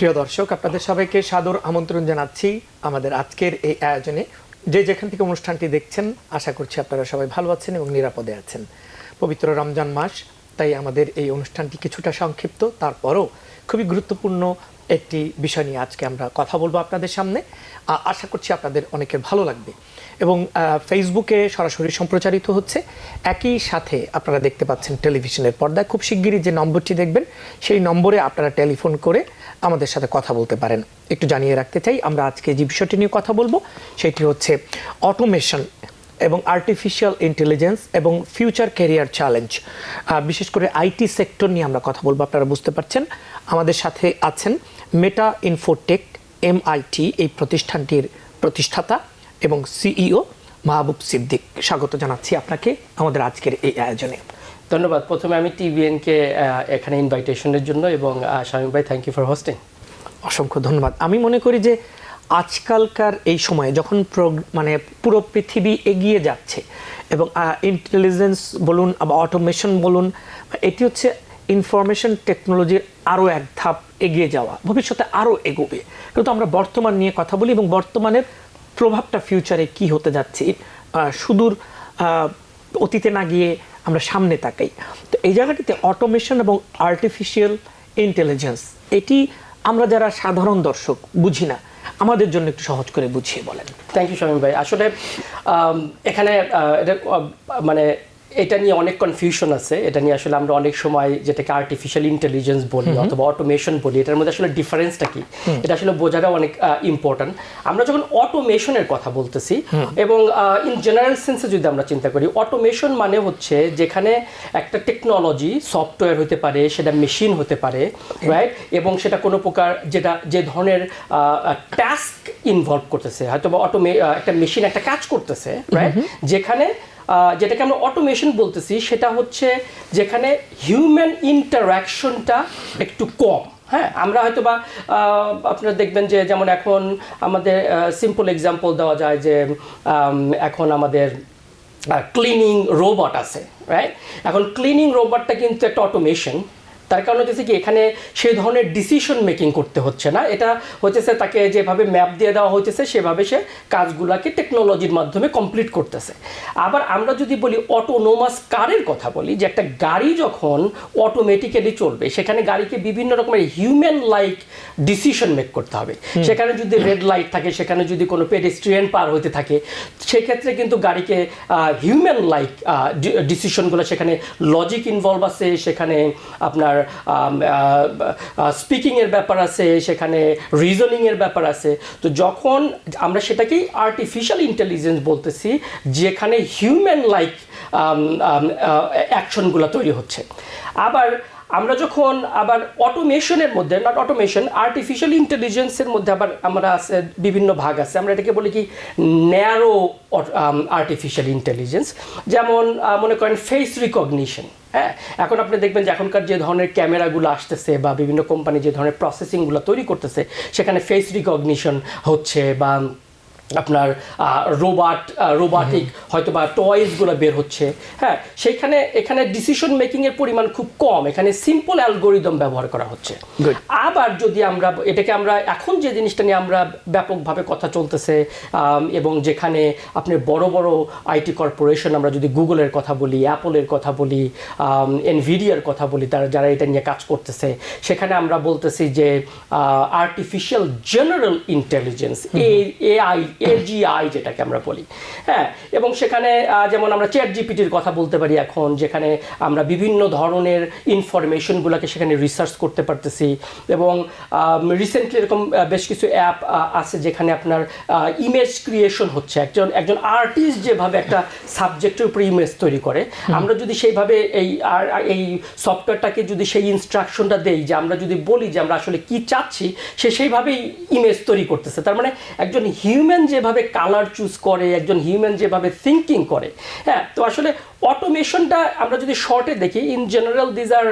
প্রিয় দর্শক, আপনাদের সবাইকে সাদর আমন্ত্রণ জানাচ্ছি আমাদের আজকের এই আয়োজনে। যে যেখান থেকে অনুষ্ঠানটি দেখছেন, আশা করছি আপনারা সবাই ভালো আছেন এবং নিরাপদে আছেন। পবিত্র রমজান মাস, তাই আমাদের এই অনুষ্ঠানটি কিছুটা সংক্ষিপ্ত, তারপরও খুবই গুরুত্বপূর্ণ একটি বিষয় নিয়ে আজকে আমরা কথা বলব আপনাদের সামনে। আশা করছি আপনাদের অনেকের ভালো লাগবে। এবং ফেসবুকে সরাসরি সম্প্রচারিত হচ্ছে। একই সাথে আপনারা দেখতে পাচ্ছেন টেলিভিশনের পর্দায় খুব শিগগিরই যে নম্বরটি দেখবেন, সেই নম্বরে আপনারা টেলিফোন করে আমাদের সাথে কথা বলতে পারেন। একটু জানিয়ে রাখতে চাই, আমরা আজকে যে বিষয়টি নিয়ে কথা বলব, সেটি হচ্ছে অটোমেশন এবং আর্টিফিশিয়াল ইন্টেলিজেন্স এবং ফিউচার ক্যারিয়ার চ্যালেঞ্জ বিশেষ করে আইটি সেক্টর নিয়ে আমরা কথা বলব, আপনারা বুঝতে পারছেন। আমাদের সাথে আছেন মেটা ইনফোটেক এমআইটি এই প্রতিষ্ঠানটির প্রতিষ্ঠাতা এবং সিইও মাহবুব সিদ্দিক। স্বাগত জানাচ্ছি আপনাকে আমাদের আজকের এই আয়োজনে। ধন্যবাদ। প্রথমে আমি টিভিএনকে এখানে ইনভাইটেশনের জন্য এবং শামীম ভাই থ্যাংক ইউ ফর হোস্টিং অসংখ্য ধন্যবাদ। আমি মনে করি যে আজকালকার এই সময়ে যখন মানে পুরো পৃথিবী এগিয়ে যাচ্ছে এবং ইন্টেলিজেন্স বলুন বা অটোমেশন বলুন, এটি হচ্ছে ইনফরমেশন টেকনোলজির আরও এক ধাপ এগিয়ে যাওয়া। ভবিষ্যতে আরও এগোবে। কিন্তু আমরা বর্তমান নিয়ে কথা বলি এবং বর্তমানের প্রভাবটা ফিউচারে কি হতে যাচ্ছে? সুদূর অতীতে না গিয়ে আমরা সামনে তাকাই। তো এই জায়গাটিতে অটোমেশন এবং আর্টিফিশিয়াল ইন্টেলিজেন্স এটি আমরা যারা সাধারণ দর্শক বুঝি না, আমাদের জন্য একটু সহজ করে বুঝিয়ে বলেন। থ্যাংক ইউ শামীম ভাই। আসলে এখানে এটা মানে এটা নিয়ে অনেক কনফিউশন আছে। এটা নিয়ে আসলে আমরা অনেক সময় যেটাকে আর্টিফিশিয়াল ইন্টেলিজেন্স বলি অথবা অটোমেশন বলি এটার মধ্যে আসলে ডিফারেন্সটা কি? এটা আসলে বোঝাটা অনেক ইম্পর্ট্যান্ট আমরা যখন অটোমেশনের কথা বলতেছি এবং ইন জেনারেল সেন্সে যদি আমরা চিন্তা করি অটোমেশন মানে হচ্ছে যেখানে একটা টেকনোলজি সফটওয়্যার হতে পারে সেটা মেশিন হতে পারে রাইট এবং সেটা কোনো প্রকার যেটা যে ধরনের টাস্ক ইনভলভ করতেছে হয়তো বা অটোমে একটা মেশিন একটা কাজ করতেছে রাইট যেখানে যেটাকে আমরা অটোমেশন বলতেছি, সেটা হচ্ছে যেখানে হিউম্যান ইন্টারাকশনটা একটু কম। হ্যাঁ আমরা হয়তো বা আপনারা দেখবেন যে যেমন এখন আমাদের সিম্পল এক্সাম্পল দেওয়া যায় যে এখন আমাদের ক্লিনিং রোবট আছে রাইট এখন ক্লিনিং রোবটটা কিন্তু একটা অটোমেশন তার কারণ হচ্ছে কি এখানে সেই ধরনের ডিসিশন মেকিং করতে হচ্ছে না। এটা হচ্ছে তাকে যেভাবে ম্যাপ দিয়ে দেওয়া হচ্ছে সেভাবে সে কাজগুলোকে টেকনোলজির মাধ্যমে কমপ্লিট করতেছে। আবার আমরা যদি বলি অটোনোমাস কারের কথা বলি যে একটা গাড়ি যখন অটোমেটিক্যালি চলবে সেখানে গাড়িকে বিভিন্ন রকমের হিউম্যান লাইক ডিসিশন মেক করতে হবে। সেখানে যদি রেড লাইট থাকে সেখানে যদি কোনো পেডেস্ট্রিয়ান পার হতে থাকে সেক্ষেত্রে কিন্তু গাড়িকে হিউম্যান লাইক ডিসিশনগুলো সেখানে লজিক ইনভলভ আছে সেখানে আপনার স্পিকিংয়ের ব্যাপার আছে, সেখানে রিজনিংয়ের ব্যাপার আছে। তো যখন আমরা সেটাকেই আর্টিফিশিয়াল ইন্টেলিজেন্স বলতেছি, যেখানে হিউম্যান লাইক অ্যাকশনগুলো তৈরি হচ্ছে। আবার আমরা যখন আবার অটোমেশনের মধ্যে নট অটোমেশন আর্টিফিশিয়াল ইন্টেলিজেন্সের মধ্যে আবার আমরা আছে, বিভিন্ন ভাগ আছে। আমরা এটাকে বলি কি ন্যারো আর্টিফিশিয়াল ইন্টেলিজেন্স যেমন মনে করেন ফেস রিকগনিশন হ্যাঁ এখন আপনি দেখবেন যে এখনকার যে ধরনের ক্যামেরাগুলো আসতেছে বা বিভিন্ন কোম্পানি যে ধরনের প্রসেসিংগুলো তৈরি করতেছে, সেখানে ফেস রিকগনিশন হচ্ছে বা আপনার রোবাট রোবাটিক হয়তো বা টয়েসগুলো বের হচ্ছে। হ্যাঁ সেইখানে এখানে ডিসিশন মেকিংয়ের পরিমাণ খুব কম। এখানে সিম্পল অ্যালগোরিদম ব্যবহার করা হচ্ছে. আবার যদি আমরা এটাকে আমরা এখন যে জিনিসটা নিয়ে আমরা ব্যাপকভাবে কথা চলতেছে এবং যেখানে আপনি বড় বড় আইটি কর্পোরেশন আমরা যদি গুগলের কথা বলি অ্যাপলের কথা বলি এনভিডিয়ার কথা বলি তারা যারা এটা নিয়ে কাজ করতেছে সেখানে আমরা বলতেছি যে artificial general intelligence A AI AGI যেটাকে আমরা বলি। হ্যাঁ এবং সেখানে যেমন আমরা চ্যাট জিপিটির কথা বলতে পারি এখন যেখানে আমরা বিভিন্ন ধরনের ইনফরমেশনগুলোকে সেখানে রিসার্চ করতে পারতেছি এবং রিসেন্টলি এরকম বেশ কিছু অ্যাপ আছে যেখানে আপনার ইমেজ ক্রিয়েশন হচ্ছে। একজন একজন আর্টিস্ট যেভাবে একটা সাবজেক্টের উপরে ইমেজ তৈরি করে আমরা যদি সেইভাবে এই আর এই সফটওয়্যারটাকে যদি সেই ইনস্ট্রাকশনটা দেই যে আমরা যদি বলি যে আমরা আসলে কি চাচ্ছি সে সেইভাবেই ইমেজ তৈরি করতেছে। তার মানে একজন হিউম্যান যেভাবে কালার চুজ করে, একজন হিউম্যান যেভাবে থিঙ্কিং করে হ্যাঁ? তো আসলে অটোমেশনটা আমরা যদি শর্টে দেখি in general these are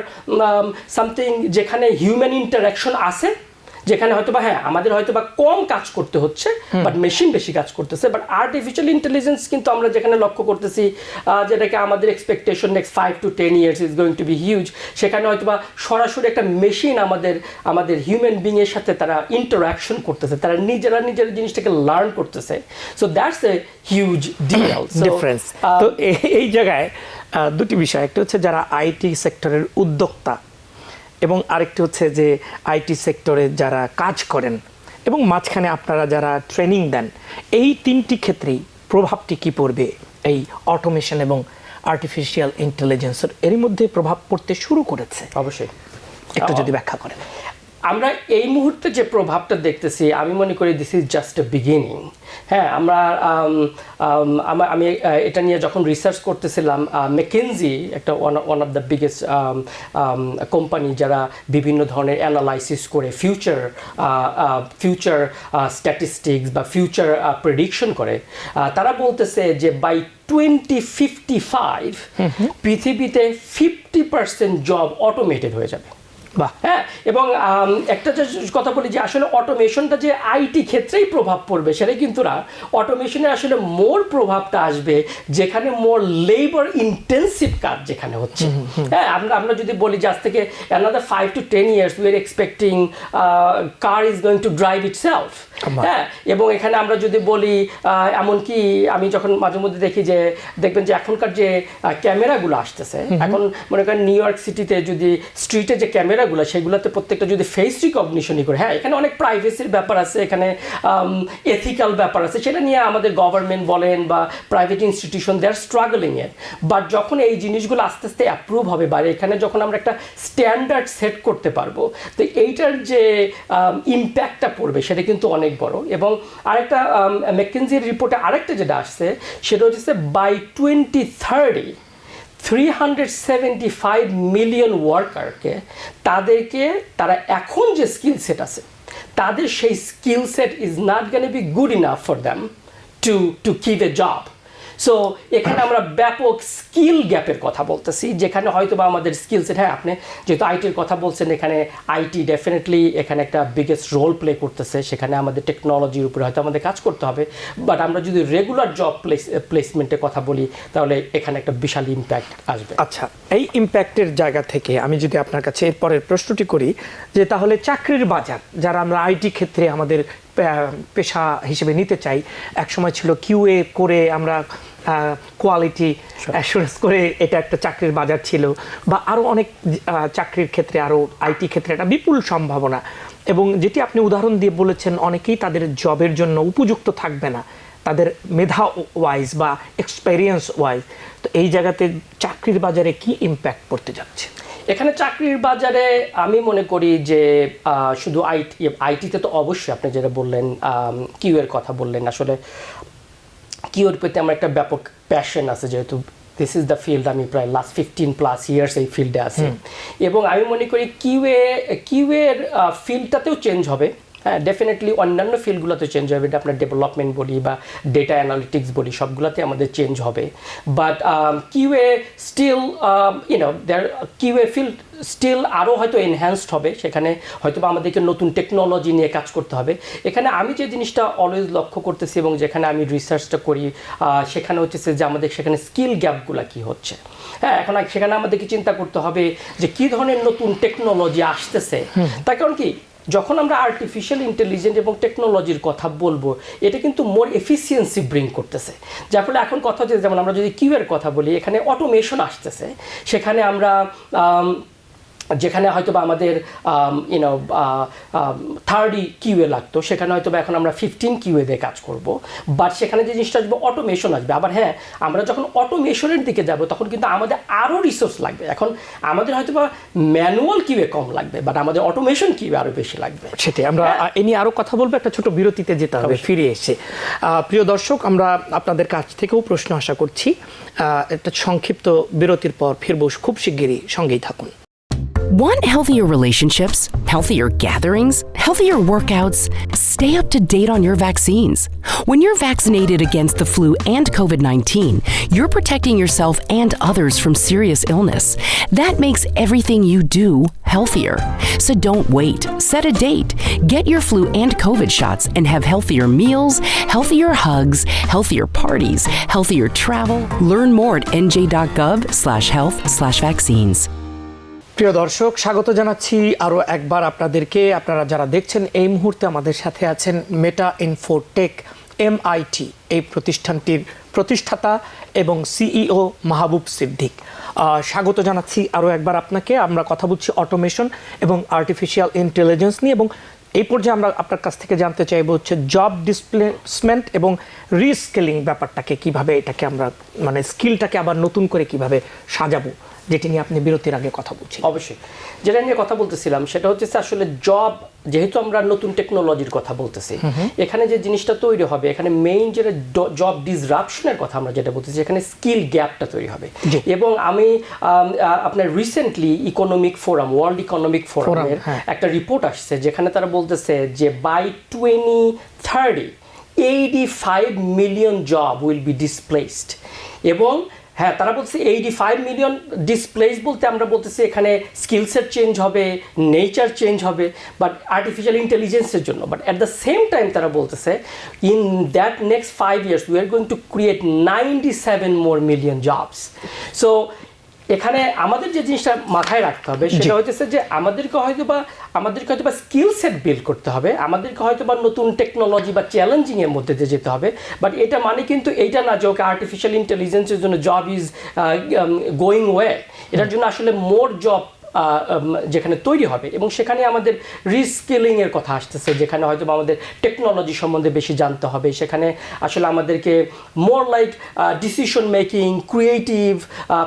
something যেখানে হিউম্যান ইন্টারাকশন আছে যেখানে হয়তো বা হ্যাঁ আমাদের হয়তো বা কম কাজ করতে হচ্ছে বাট মেশিন বেশি কাজ করতেছে বাট আর্টিফিশিয়াল ইন্টেলিজেন্স কিন্তু আমরা যেখানে লক্ষ্য করতেছি যেটাকে আমাদের expectation next five to ten years is going to be huge সেখানে হয়তো বা সরাসরি একটা মেশিন আমাদের আমাদের হিউম্যান বিং এর সাথে তারা ইন্টারাকশন করতেছে তারা নিজেরা নিজের জিনিসটাকে লার্ন করতেছে so that's a huge deal difference তো এই জায়গায় দুটি বিষয় একটা হচ্ছে যারা আইটি সেক্টরের উদ্যোক্তা এবং আরেকটি হচ্ছে যে আইটি সেক্টরে যারা কাজ করেন এবং মাঝখানে আপনারা যারা ট্রেনিং দেন এই তিনটি ক্ষেত্রেই প্রভাবটি কি পড়বে এই অটোমেশন এবং আর্টিফিশিয়াল ইন্টেলিজেন্সের এরই মধ্যে প্রভাব পড়তে শুরু করেছে। অবশ্যই। একটু যদি ব্যাখ্যা করেন। আমরা এই মুহূর্তে যে প্রভাবটা দেখতেছি আমি মনে করি this is just a beginning হ্যাঁ আমরা আম, এটা নিয়ে যখন রিসার্চ করতেছিলাম মেকেনজি একটা one of the biggest company যারা বিভিন্ন ধরনের অ্যানালাইসিস করে ফিউচার ফিউচার স্ট্যাটিস্টিক্স বা ফিউচার প্রেডিকশন করে তারা বলতেছে যে বাই টোয়েন্টি ফিফটি ফাইভ পৃথিবীতে ফিফটি পার্সেন্ট জব অটোমেটেড হয়ে যাবে। হ্যাঁ এবং একটা যে কথা বলি যে আসলে অটোমেশনটা যে আইটি ক্ষেত্রেই প্রভাব পড়বে কিন্তু না। অটোমেশনের আসলে মোর প্রভাবটা আসবে যেখানে মোর লেবার ইন্টেন্সিভ কাজ যেখানে হচ্ছে। হ্যাঁ আমরা আমরা যদি বলি যে আজ থেকে another five to ten years we are expecting car is going to drive itself হ্যাঁ এবং এখানে আমরা যদি বলি এমনকি আমি যখন মাঝে মধ্যে দেখি যে দেখবেন যে এখনকার যে ক্যামেরাগুলো আসতেছে এখন মনে করেন নিউ ইয়র্ক সিটিতে যদি স্ট্রিটে যে ক্যামেরাগুলো সেগুলোতে প্রত্যেকটা যদি ফেস রিকগনিশনই করে হ্যাঁ এখানে অনেক প্রাইভেসির ব্যাপার আছে, এখানে এথিক্যাল ব্যাপার আছে, সেটা নিয়ে আমাদের গভর্নমেন্ট বলেন বা private institution they are struggling এর বাট যখন এই জিনিসগুলো আস্তে আস্তে অ্যাপ্রুভ হবে, বা এখানে যখন আমরা একটা স্ট্যান্ডার্ড সেট করতে পারব, তো এইটার যে ইম্প্যাক্টটা পড়বে, সেটা কিন্তু অনেক বড়। এবং আরেকটা ম্যাকেনজির রিপোর্টে আরেকটা যেটা আসছে, সেটা হচ্ছে by twenty thirty three hundred seventy five million ওয়ার্কারকে তাদেরকে, তারা এখন যে স্কিল সেট আছে, তাদের সেই skill set is not gonna be good enough for them to to keep a job so এখানে আমরা ব্যাপক স্কিল গ্যাপের কথা বলতেছি, যেখানে হয়তো বা আমাদের স্কিল সেট হ্যাঁ আপনি যেহেতু আইটির কথা বলছেন, এখানে আইটি ডেফিনেটলি এখানে একটা বিগেস্ট রোল প্লে করতেছে, সেখানে আমাদের টেকনোলজির উপরে হয়তো আমাদের কাজ করতে হবে বাট আমরা যদি রেগুলার জব প্লেস প্লেসমেন্টের কথা বলি, তাহলে এখানে একটা বিশাল ইম্প্যাক্ট আসবে। আচ্ছা এই ইম্প্যাক্টের জায়গা থেকে আমি যদি আপনার কাছে এরপরের প্রশ্নটি করি, যে তাহলে চাকরির বাজার, যারা আমরা আইটি ক্ষেত্রে আমাদের পেশা হিসেবে নিতে চাই, একসময় ছিল কিউএ করে আমরা কোয়ালিটি অ্যাসুরেন্স করে এটা একটা চাকরির বাজার ছিল বা আরও অনেক চাকরির ক্ষেত্রে আরও আইটি ক্ষেত্রে একটা বিপুল সম্ভাবনা। এবং যেটি আপনি উদাহরণ দিয়ে বলেছেন অনেকেই তাদের জবের জন্য উপযুক্ত থাকবে না। তাদের মেধা ওয়াইজ বা এক্সপেরিয়েন্স ওয়াইজ তো এই জায়গাতে চাকরির বাজারে কি ইম্প্যাক্ট পড়তে যাচ্ছে? এখানে চাকরির বাজারে আমি মনে করি যে শুধু আইটি আইটিতে তো অবশ্যই আপনি যেটা বললেন কিউ এর কথা বললেন। আসলে কিউর প্রতি আমার একটা ব্যাপক প্যাশন আছে যেহেতু দিস ইজ দ্য ফিল্ড আমি প্রায় লাস্ট ফিফটিন প্লাস ইয়ার্স এই ফিল্ডে আছি। এবং আমি মনে করি কিউএ কিউএর ফিল্ডটাতেও চেঞ্জ হবে। হ্যাঁ ডেফিনেটলি অন্যান্য ফিল্ডগুলোতে চেঞ্জ হবে। এটা আপনার ডেভেলপমেন্ট বলি বা ডেটা অ্যানালিটিক্স বলি সবগুলোতে আমাদের চেঞ্জ হবে। But QA still you know there QA field still আরও হয়তো এনহ্যান্সড হবে। সেখানে হয়তো বা আমাদেরকে নতুন টেকনোলজি নিয়ে কাজ করতে হবে। এখানে আমি যে জিনিসটা অলওয়েজ লক্ষ্য করতেছি এবং যেখানে আমি রিসার্চটা করি সেখানে হচ্ছে যে আমাদের সেখানে স্কিল গ্যাপগুলো কি হচ্ছে। হ্যাঁ এখন সেখানে আমাদেরকে চিন্তা করতে হবে যে কি ধরনের নতুন টেকনোলজি আসতেছে। তার কারণ কি? যখন আমরা আর্টিফিশিয়াল ইন্টেলিজেন্ট এবং টেকনোলজির কথা বলব এটা কিন্তু মোর এফিসিয়েন্সি ব্রিং করতেছে। যার ফলে এখন কথা হচ্ছে যেমন আমরা যদি কিউয়ের কথা বলি এখানে অটোমেশন আসতেছে। সেখানে আমরা আম, যেখানে হয়তো বা আমাদের ইউনো থার্ডই কিউএ লাগতো সেখানে হয়তো বা এখন আমরা ফিফটিন কিউএ দিয়ে কাজ করব। বাট সেখানে যে জিনিসটা আসবে অটোমেশন আসবে। আবার হ্যাঁ আমরা যখন অটোমেশনের দিকে যাব তখন কিন্তু আমাদের আরও রিসোর্স লাগবে। এখন আমাদের হয়তো বা ম্যানুয়াল কিউএ কম লাগবে বাট আমাদের অটোমেশন কিউএ আরও বেশি লাগবে। সেটাই। আমরা আহ, এ নিয়ে আরও কথা বলব একটা ছোট বিরতিতে যেতে হবে ফিরে এসে। প্রিয় দর্শক আমরা আপনাদের কাছ থেকেও প্রশ্ন আশা করছি। একটা সংক্ষিপ্ত বিরতির পর ফিরবো। খুব শিগগিরই সঙ্গেই থাকুন। Want healthier relationships, healthier gatherings, healthier workouts? Stay up to date on your vaccines. When you're vaccinated against the flu and COVID 19, you're protecting yourself and others from serious illness. That makes everything you do healthier. So don't wait. Set a date. Get your flu and COVID shots and have healthier meals, healthier hugs, healthier parties, healthier travel. Learn more at nj.gov slash health slash vaccines. প্রিয় দর্শক, স্বাগত জানাচ্ছি আরও একবার আপনাদেরকে। আপনারা যারা দেখছেন এই মুহূর্তে আমাদের সাথে আছেন মেটা ইনফোটেক এমআইটি এই প্রতিষ্ঠানটির প্রতিষ্ঠাতা এবং সিইও মাহবুব সিদ্দিক। স্বাগত জানাচ্ছি আরও একবার আপনাকে। আমরা কথা বলছি অটোমেশন এবং আর্টিফিশিয়াল ইন্টেলিজেন্স নিয়ে এবং এই পর্যায়ে আমরা আপনার কাছ থেকে জানতে চাইব হচ্ছে জব ডিসপ্লেসমেন্ট এবং রিস্কেলিং ব্যাপারটাকে, কীভাবে এটাকে আমরা মানে স্কিলটাকে আবার নতুন করে কীভাবে সাজাবো। যেটি নিয়ে আপনি বিরতির আগে কথা বলছি অবশ্যই। যেটা নিয়ে কথা বলতেছিলাম সেটা হচ্ছে আসলে জব যেহেতু আমরা নতুন টেকনোলজির কথা বলতেছি এখানে যে জিনিসটা তৈরি হবে এখানে মেইন যেটা জব ডিসরাপশনের কথা আমরা যেটা বলতেছি এখানে স্কিল গ্যাপটা তৈরি হবে। এবং আমি আপনার recently economic forum world economic ফোরামের। একটা রিপোর্ট আসছে যেখানে তারা বলতেছে যে by twenty thirty eighty five million job will be displaced এবং হ্যাঁ তারা বলছে এইটি ফাইভ মিলিয়ন ডিসপ্লেস বলতে আমরা বলতেছি এখানে স্কিলসের চেঞ্জ হবে নেচার চেঞ্জ হবে বাট আর্টিফিশিয়াল ইন্টেলিজেন্সের জন্য। But at the same time তারা বলতেছে in that next five years we are going to create ninety seven more million jobs so এখানে আমাদের যে জিনিসটা মাথায় রাখতে হবে সেটা হচ্ছে যে আমাদেরকে হয়তো বা আমাদেরকে হয়তো বা স্কিল সেট বিল্ড করতে হবে আমাদেরকে হয়তো বা নতুন টেকনোলজি বা চ্যালেঞ্জিং এর মধ্যে দিয়ে যেতে হবে বাট এটা মানে কিন্তু এইটা না যে ওকে আর্টিফিশিয়াল ইন্টেলিজেন্সের জন্য জব ইজ গোয়িং ওয়ে এটার জন্য আসলে মোর জব যেখানে তৈরি হবে এবং সেখানে আমাদের রিস্কিলিং এর কথা আসতেছে যেখানে হয়তো বা আমাদের টেকনোলজি সম্বন্ধে বেশি জানতে হবে। সেখানে আসলে আমাদেরকে more like decision making creative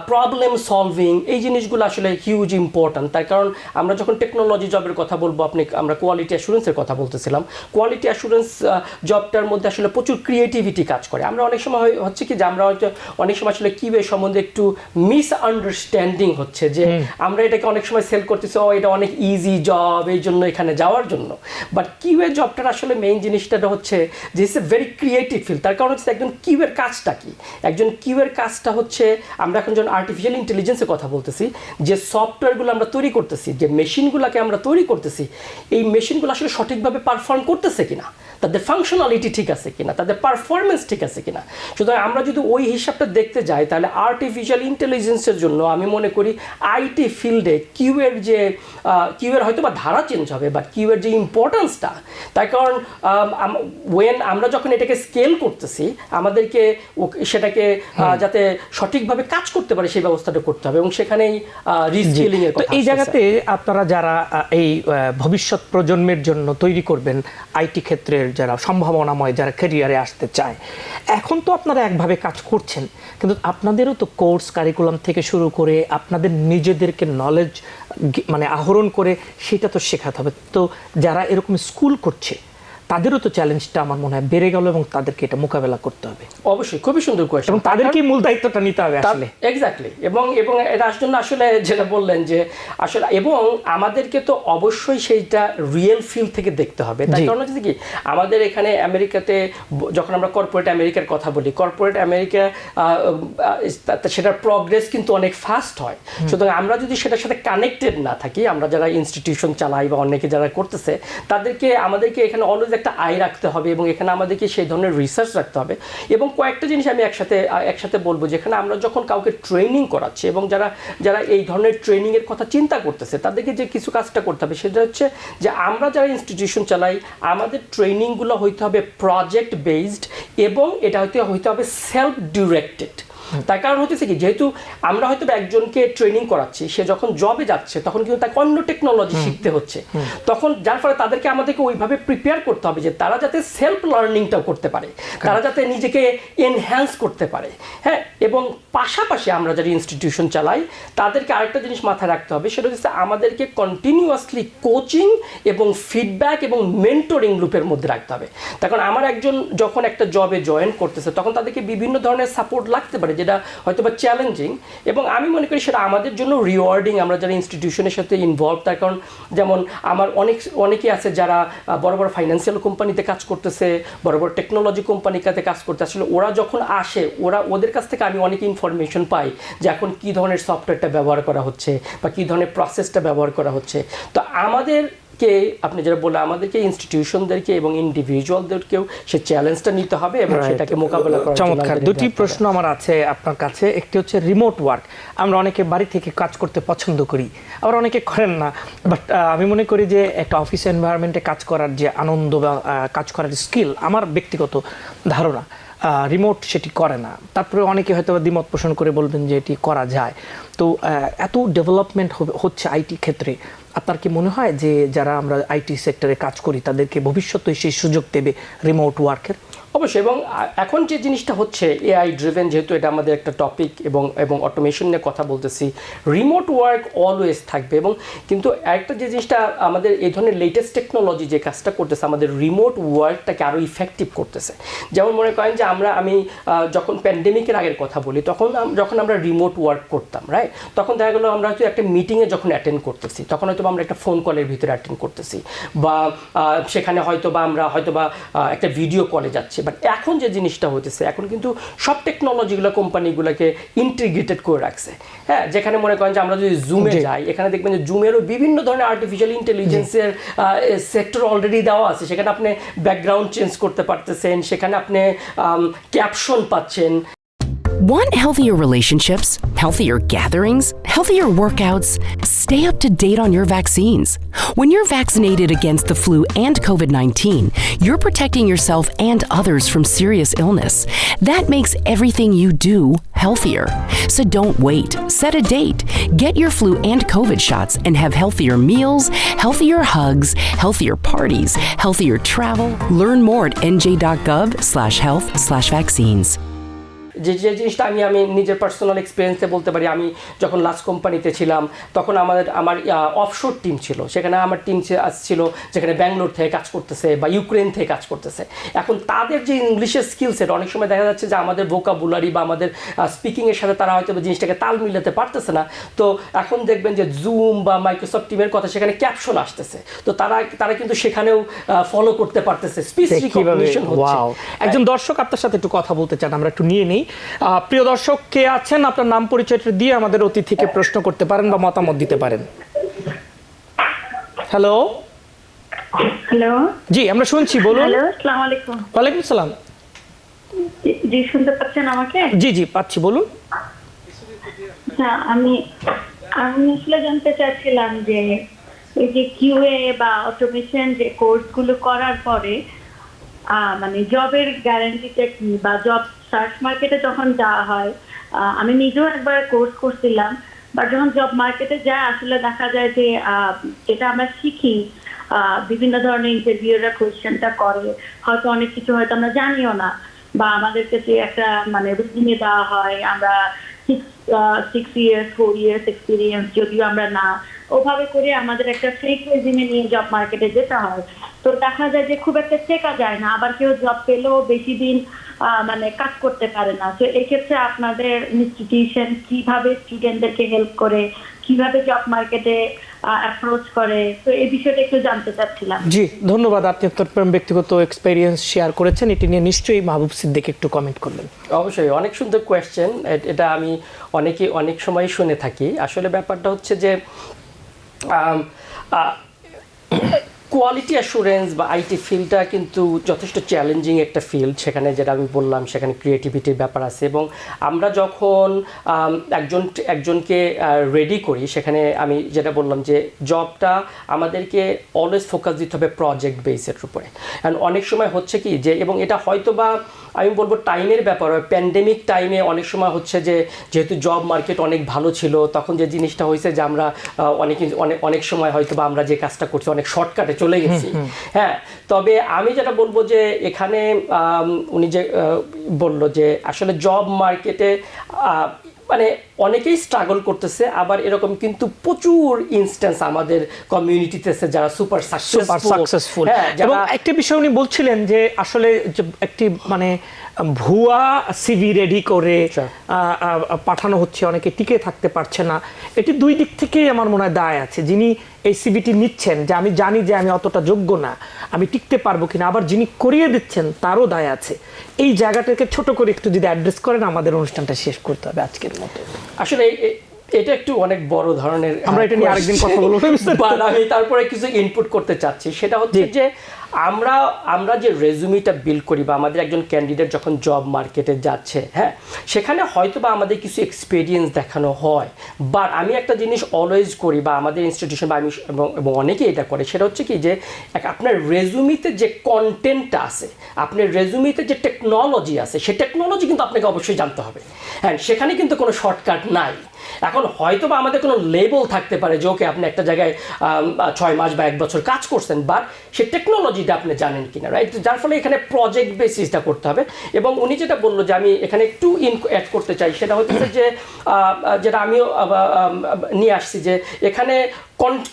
problem solving এই জিনিসগুলো আসলে হিউজ ইম্পর্ট্যান্ট তার কারণ আমরা যখন টেকনোলজি জবের কথা বলব আপনি আমরা কোয়ালিটি অ্যাসুরেন্সের কথা বলতেছিলাম। কোয়ালিটি অ্যাসুরেন্স জবটার মধ্যে আসলে প্রচুর ক্রিয়েটিভিটি কাজ করে। আমরা অনেক সময় হচ্ছে কি যে আমরা হয়তো অনেক সময় আসলে কিউএ সম্বন্ধে একটু মিস আন্ডারস্ট্যান্ডিং হচ্ছে যে আমরা এটাকে অনেক সময় সেল করতেছি, ও, এটা অনেক ইজি জব এই জন্য এখানে যাওয়ার জন্য। বাট কিউএ জবটার আসলে মেইন জিনিসটা হচ্ছে যে it's a very creative field তার কারণ হচ্ছে একজন কিউএর কাজটা কি? একজন কিউএর কাজটা হচ্ছে, আমরা এখন যখন আর্টিফিশিয়াল ইন্টেলিজেন্সের কথা বলতেছি, যে সফটওয়্যারগুলো আমরা তৈরি করতেছি, যে মেশিনগুলোকে আমরা তৈরি করতেছি, এই মেশিনগুলো আসলে সঠিকভাবে পারফর্ম করতেছে কিনা? তাদের ফাংশনালিটি ঠিক আছে কিনা তাদের পারফরমেন্স ঠিক আছে কিনা। সুতরাং আমরা যদি ওই হিসাবটা দেখতে যাই তাহলে আর্টিফিশিয়াল ইন্টেলিজেন্সের জন্য আমি মনে করি আইটি ফিল্ডে কিউয়ের যে কিউয়ের হয়তো বা ধারা চেঞ্জ হবে বাট কিউয়ের যে ইম্পর্টেন্সটা তার কারণ ওয়েন আমরা যখন এটাকে স্কেল করতেছি আমাদেরকে সেটাকে যাতে সঠিকভাবে কাজ করতে পারে সেই ব্যবস্থাটা করতে হবে এবং সেখানেই রিস্কিলিং এর এই জায়গাতে আপনারা যারা এই ভবিষ্যৎ প্রজন্মের জন্য তৈরি করবেন আইটি ক্ষেত্রের যারা সম্ভাবনাময়, যারা ক্যারিয়ারে আসতে চায়, এখন তো আপনারা একভাবে কাজ করছেন, কিন্তু আপনাদেরও তো কোর্স কারিকুলাম থেকে শুরু করে আপনাদের নিজেদেরকে নলেজ মানে আহরণ করে সেটা তো শেখাতে হবে। তো যারা এরকম স্কুল করছে তাদেরও তো চ্যালেঞ্জটা আমার মনে হয় বেড়ে গেল এবং তাদেরকে এটা মোকাবেলা করতে হবে। অবশ্যই খুবই সুন্দর কোয়েশ্চেন এবং তাদেরকেই মূল দায়িত্বটা নিতে হবে আসলে। এক্স্যাক্টলি এবং এবং এটার জন্য আসলে যেটা বললেন যে আসলে এবং আমাদেরকে তো অবশ্যই সেইটা রিয়েল ফিল থেকে দেখতে হবে। তার কারণ হচ্ছে কি আমাদের এখানে আমেরিকাতে যখন আমরা কর্পোরেট আমেরিকার কথা বলি কর্পোরেট আমেরিকা সেটার প্রগ্রেস কিন্তু অনেক ফাস্ট হয়। সুতরাং আমরা যদি সেটার সাথে কানেক্টেড না থাকি আমরা যারা ইনস্টিটিউশন চালাই বা অনেকে যারা করতেছে তাদেরকে আমাদেরকে এখানে অলওয়েজ একটা আয় রাখতে হবে এবং এখানে আমাদেরকে সেই ধরনের রিসার্চ রাখতে হবে। এবং কয়েকটা জিনিস আমি একসাথে একসাথে বলব, যেখানে আমরা যখন কাউকে ট্রেনিং করাচ্ছি এবং যারা যারা এই ধরনের ট্রেনিংয়ের কথা চিন্তা করতেছে, তাদেরকে যে কিছু কাজটা করতে হবে সেটা হচ্ছে যে আমরা যারা ইনস্টিটিউশন চালাই, আমাদের ট্রেনিংগুলো হইতে হবে প্রজেক্ট বেসড এবং এটা হইতে হইতে হবে সেলফ ডিরেক্টেড তার কারণ হচ্ছে কি যেহেতু আমরা হয়তো একজনকে ট্রেনিং করাচ্ছি সে যখন জবে যাচ্ছে তখন কিন্তু তাকে অন্য টেকনোলজি শিখতে হচ্ছে। তখন যার ফলে তাদেরকে আমাদেরকে ওইভাবে প্রিপেয়ার করতে হবে যে তারা যাতে সেলফ লার্নিংটাও করতে পারে তারা যাতে নিজেকে এনহ্যান্স করতে পারে হ্যাঁ? এবং পাশাপাশি আমরা যারা ইনস্টিটিউশন চালাই তাদেরকে আরেকটা জিনিস মাথায় রাখতে হবে সেটা হচ্ছে আমাদেরকে কন্টিনিউয়াসলি কোচিং এবং ফিডব্যাক এবং মেন্টরিং লুপের মধ্যে রাখতে হবে। তখন আমার একজন যখন একটা জবে জয়েন করতেছে তখন তাদেরকে বিভিন্ন ধরনের সাপোর্ট লাগতে পারে যেটা হয়তো বা চ্যালেঞ্জিং এবং আমি মনে করি সেটা আমাদের জন্য রিওয়ার্ডিং আমরা যারা ইনস্টিটিউশনের সাথে ইনভলভ তার কারণ যেমন আমার অনেক অনেকে আছে যারা বড় বড় ফাইন্যান্সিয়াল কোম্পানিতে কাজ করতেছে, বড় বড় টেকনোলজি কোম্পানিতে কাজ করতে আসলে ওরা যখন আসে, ওরা ওদের কাছ থেকে আমি অনেক ইনফরমেশন পাই যে এখন কী ধরনের সফটওয়্যারটা ব্যবহার করা হচ্ছে বা কী ধরনের প্রসেসটা ব্যবহার করা হচ্ছে। তো আমাদেরকে আপনি যেটা বললেন আমাদেরকে ইনস্টিটিউশনদেরকে এবং ইন্ডিভিজুয়ালদেরকেও সে চ্যালেঞ্জটা নিতে হবে এবং সেটাকে মোকাবেলা জন্য চমৎকার। দুটি। প্রশ্ন আমার আছে আপনার কাছে। একটি হচ্ছে রিমোট ওয়ার্ক আমরা অনেকে বাড়ি থেকে কাজ করতে পছন্দ করি আবার অনেকে করেন না। বাট আমি মনে করি যে একটা অফিস এনভায়রনমেন্টে কাজ করার যে আনন্দ বা কাজ করার স্কিল আমার ব্যক্তিগত ধারণা রিমোট সেটি করে না। তারপরে অনেকে হয়তো বা দ্বিমত পোষণ করে বলবেন যে এটি করা যায়। তো এত ডেভেলপমেন্ট হচ্ছে আইটি ক্ষেত্রে। আপনার কি মনে হয় যে যারা আমরা আইটি সেক্টরে কাজ করি, তাদেরকে ভবিষ্যতে সেই সুযোগ দেবে রিমোট ওয়ার্কের অবশ্যই, এবং এখন যে জিনিসটা হচ্ছে এআই ড্রিভেন যেহেতু এটা আমাদের একটা টপিক এবং এবং অটোমেশন নিয়ে কথা বলতেছি রিমোট ওয়ার্ক অলওয়েজ থাকবে, এবং কিন্তু একটা যে জিনিসটা আমাদের এই ধরনের লেটেস্ট টেকনোলজি যে কাজটা করতেছে, আমাদের রিমোট ওয়ার্কটাকে আরও ইফেক্টিভ করতেছে। যেমন মনে করেন যে আমরা, আমি যখন প্যান্ডেমিকের আগের কথা বলি, তখন যখন আমরা রিমোট ওয়ার্ক করতাম রাইট তখন দেখা গেলো আমরা হয়তো একটা মিটিংয়ে যখন অ্যাটেন্ড করতেছি, তখন হয়তো আমরা একটা ফোন কলের ভিতরে অ্যাটেন্ড করতেছি, বা সেখানে হয়তো বা আমরা হয়তো বা একটা ভিডিও কলে যাচ্ছি বাট এখন যে জিনিসটা হতেছে এখন কিন্তু সব টেকনোলজিগুলো কোম্পানিগুলোকে ইন্টিগ্রেটেড করে রাখছে। হ্যাঁ যেখানে মনে করেন যে আমরা যদি জুমে যাই এখানে দেখবেন যে জুমেরও বিভিন্ন ধরনের আর্টিফিশিয়াল ইন্টেলিজেন্সের সেক্টর অলরেডি দেওয়া আছে। সেখানে আপনি ব্যাকগ্রাউন্ড চেঞ্জ করতে পারতেছেন সেখানে আপনি ক্যাপশন পাচ্ছেন। Want healthier relationships, healthier gatherings, healthier workouts? Stay up to date on your vaccines. When you're vaccinated against the flu and COVID 19, you're protecting yourself and others from serious illness. That makes everything you do healthier. So don't wait. Set a date. Get your flu and COVID shots and have healthier meals, healthier hugs, healthier parties, healthier travel. Learn more at nj.gov slash health slash vaccines. যে যে জিনিসটা আমি আমি নিজের personal এক্সপিরিয়েন্সে বলতে পারি আমি যখন লাস্ট কোম্পানিতে ছিলাম তখন আমাদের আমার অফশোর টিম ছিল। সেখানে আমার টিম ছিল যেখানে ব্যাঙ্গালোর থেকে কাজ করতেছে বা ইউক্রেন থেকে কাজ করতেছে। এখন তাদের যে ইংলিশের স্কিল সেট অনেক সময় দেখা যাচ্ছে যে আমাদের ভোকাবুলারি বা আমাদের স্পিকিংয়ের সাথে তারা হয়তো জিনিসটাকে তাল মিলাতে পারতেছে না। তো এখন দেখবেন যে জুম বা মাইক্রোসফট টিমের কথা সেখানে ক্যাপশন আসতেছে। তো তারা তারা কিন্তু সেখানেও ফলো করতে পারতেছে। স্পিচ রিকগনিশন হচ্ছে। একজন দর্শক আপনার সাথে একটু কথা বলতে চান আমরা একটু নিয়ে নেই। প্রিয় দর্শক কে আছেন? আপনার নাম পরিচয়টা দিয়ে আমাদের অতিথিকে প্রশ্ন করতে পারেন বা মতামত দিতে পারেন। হ্যালো হ্যালো জি আমরা শুনছি বলুন। হ্যালো আসসালামু আলাইকুম। ওয়ালাইকুম সালাম জি- শুনতে পাচ্ছেন আমাকে? জি জি পাচ্ছি বলুন। হ্যাঁ আমি আমি আসলে জানতে চাচ্ছিলাম যে এই যে কিউএ বা অটোমেশন যে কোর্সগুলো করার পরে মানে জবের গ্যারান্টিটা কি বা জব সার্চ মার্কেটে যখন যাওয়া হয় আমি নিজেও একবার কোর্স করছিলাম বা যখন জব মার্কেটে যায়, আসলে দেখা যায় যে যেটা আমরা শিখি বিভিন্ন ধরনের ইন্টারভিউরা কোয়েশ্চেনটা করে, হয়তো অনেক কিছু হয়তো আমরা জানিও না, বা আমাদেরকে যে একটা মানে রেজিমে দেওয়া হয়, আমরা six six years four years experience যদিও আমরা না ওভাবে করে আমাদের একটা ফেক রেজিমে নিয়ে জব মার্কেটে যেতে হয়। তো দেখা যায় যে খুব একটা শেখা যায় না আবার কেউ জব পেলেও বেশি দিন আহ, মানে কাজ করতে পারে না। তো এক্ষেত্রে আপনাদের ইনস্টিটিউশন কীভাবে স্টুডেন্টদেরকে হেল্প করে কীভাবে জব মার্কেটে অ্যাপ্রোচ করে তো এই বিষয়টা একটু জানতে চাচ্ছিলাম। জি ধন্যবাদ। আপনি আপনার ব্যক্তিগত এক্সপেরিয়েন্স শেয়ার করেছেন এটি নিয়ে নিশ্চয়ই মাহবুব সিদ্দিক একটু কমেন্ট করবেন। অবশ্যই অনেক সুন্দর কোয়েশ্চেন এটা আমি অনেকে অনেক সময় শুনে থাকি। আসলে ব্যাপারটা হচ্ছে যে কোয়ালিটি অ্যাসুরেন্স বা আইটি ফিল্ডটা কিন্তু যথেষ্ট চ্যালেঞ্জিং একটা ফিল্ড সেখানে যেটা আমি বললাম, সেখানে ক্রিয়েটিভিটির ব্যাপার আছে এবং আমরা যখন একজন, একজনকে রেডি করি, সেখানে আমি যেটা বললাম যে জবটা আমাদেরকে অলওয়েজ ফোকাস দিতে হবে প্রজেক্ট বেসের উপরে। অ্যান্ড অনেক সময় হচ্ছে কি যে, এবং এটা হয়তো বা আমি বলব টাইমের ব্যাপার হয় প্যান্ডেমিক টাইমে অনেক সময় হচ্ছে যে যেহেতু জব মার্কেট অনেক ভালো ছিল তখন যে জিনিসটা হয়েছে যে আমরা অনেক অনেক অনেক সময় হয়তো বা আমরা যে কাজটা করছি অনেক শর্টকাটে চলে গেছি। হ্যাঁ তবে আমি যেটা বলব যে এখানে উনি যে বলল যে আসলে জব মার্কেটে মানে অনেকেই স্ট্রাগল করতেছে আবার এরকম কিন্তু প্রচুর ইনস্ট্যান্স আমাদের কমিউনিটিতে আছে যারা সুপার সুপার সাকসেসফুল হ্যাঁ এবং একটা বিষয় উনি বলছিলেন যে আসলে একটি মানে ভুয়া সিভি রেডি করে আহ, পাঠানো হচ্ছে অনেকে টিকে থাকতে পারছে না। এটি দুই দিক থেকেই আমার মনে হয় দায় আছে। যিনি এই সিবিটি নিচ্ছেন যে আমি জানি যে আমি অতটা যোগ্য না, আমি টিকতে পারব কিনা, আবার যিনি করিয়ে দিচ্ছেন তারও দায় আছে। এই জায়গাটাকে ছোট করে একটু যদি অ্যাড্রেস করেন, আমাদের অনুষ্ঠানটা শেষ করতে হবে আজকের মতো। আসলে এটা একটু অনেক বড় ধরনের আমরা এটা নিয়ে আরেকদিন কথা বলব। But আমি তারপরে কিছু ইনপুট করতে চাচ্ছি। সেটা হচ্ছে যে আমরা আমরা যে রেজুমিটা বিল্ড করি বা আমাদের একজন ক্যান্ডিডেট যখন জব মার্কেটে যাচ্ছে হ্যাঁ সেখানে হয়তো বা আমাদের কিছু এক্সপিরিয়েন্স দেখানো হয়। বাট আমি একটা জিনিস অলওয়েজ করি বা আমাদের ইনস্টিটিউশন বা আমি এবং অনেকেই এটা করে সেটা হচ্ছে কি যে এক আপনার রেজুমিতে যে কন্টেন্টটা আছে আপনার রেজুমিতে যে টেকনোলজি আছে সে টেকনোলজি কিন্তু আপনাকে অবশ্যই জানতে হবে। হ্যাঁ সেখানে কিন্তু কোনো শর্টকাট নাই। এখন হয়তো বা আমাদের কোনো লেবেল থাকতে পারে যে ওকে আপনি একটা জায়গায় ছয় মাস বা এক বছর কাজ করছেন বাট সে টেকনোলজিটা আপনি জানেন কিনা রাইট যার ফলে এখানে প্রজেক্ট বেসিসটা করতে হবে। এবং উনি যেটা বলল যে, আমি এখানে একটু ইন অ্যাড করতে চাই, সেটা হচ্ছে যে যেটা আমিও নিয়ে আসছি যে, এখানে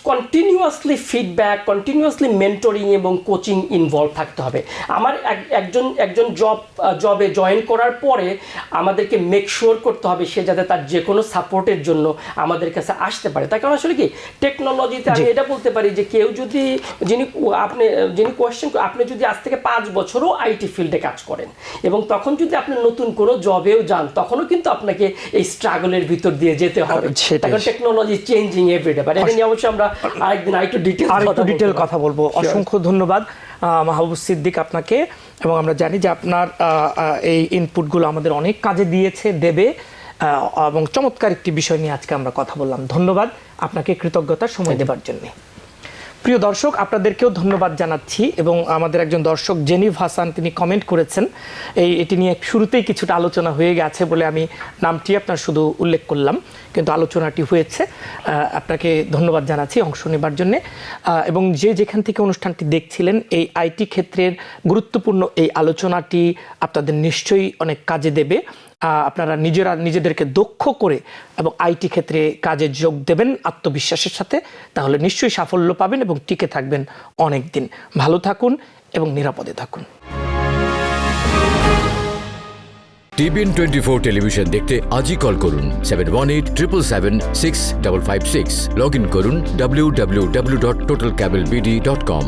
কন্টিনিউয়াসলি ফিডব্যাক কন্টিনিউয়াসলি মেন্টরিং এবং কোচিং ইনভলভ থাকতে হবে। আমার এক- একজন একজন জব জবে জয়েন করার পরে আমাদেরকে মেক শিওর করতে হবে সে যাতে তার যে কোনো সাপোর্টের জন্য আমাদের কাছে আসতে পারে। তার কারণ আসলে কি? টেকনোলজিতে আমি এটা বলতে পারি যে কেউ যদি যিনি আপনি যিনি কোয়েশ্চেন আপনি যদি আজ থেকে পাঁচ বছরও আইটি ফিল্ডে কাজ করেন এবং তখন যদি আপনি নতুন কোনো জবেও যান তখনও কিন্তু আপনাকে এই স্ট্রাগলের ভিতর দিয়ে যেতে হবে। কারণ টেকনোলজি চেঞ্জিং এভরিডে বাট এটা নিয়ে অবশ্যই আমরা আরেকদিন আরেকটু ডিটেল আরেকটু ডিটেল কথা বলব। অসংখ্য ধন্যবাদ আহ, মাহবুব সিদ্দিক আপনাকে এবং আমরা জানি যে আপনার এই ইনপুটগুলো আমাদের অনেক কাজে দিয়েছে দেবে আহ, এবং চমৎকার একটি বিষয় নিয়ে আজকে আমরা কথা বললাম। ধন্যবাদ আপনাকে কৃতজ্ঞতা সময় দেবার জন্য। প্রিয় দর্শক, আপনাদেরকেও ধন্যবাদ জানাচ্ছি এবং আমাদের একজন দর্শক জেনিভ হাসান, তিনি কমেন্ট করেছেন। এই, এটি নিয়ে শুরুতেই কিছুটা আলোচনা হয়ে গেছে বলে আমি নামটি আপনার শুধু উল্লেখ করলাম, কিন্তু আলোচনাটি হয়েছে। আপনাকে ধন্যবাদ জানাচ্ছি অংশ নেবার জন্য। এবং যে যেখান থেকে অনুষ্ঠানটি দেখছিলেন, এই আইটি ক্ষেত্রের গুরুত্বপূর্ণ এই আলোচনাটি আপনাদের নিশ্চয়ই অনেক কাজে দেবে। আপনারা নিজেরা নিজেদেরকে দক্ষ করে এবং আইটি ক্ষেত্রে কাজে যোগ দেবেন আত্মবিশ্বাসের সাথে, তাহলে নিশ্চয়ই সাফল্য পাবেন এবং টিকে থাকবেন অনেক দিন ভালো থাকুন এবং নিরাপদে থাকুন। টিভিএন টোয়েন্টি ফোর টেলিভিশন দেখতে আজই কল করুন seven one eight triple seven six double five six. Log in করুন W W W dot total cable BD dot com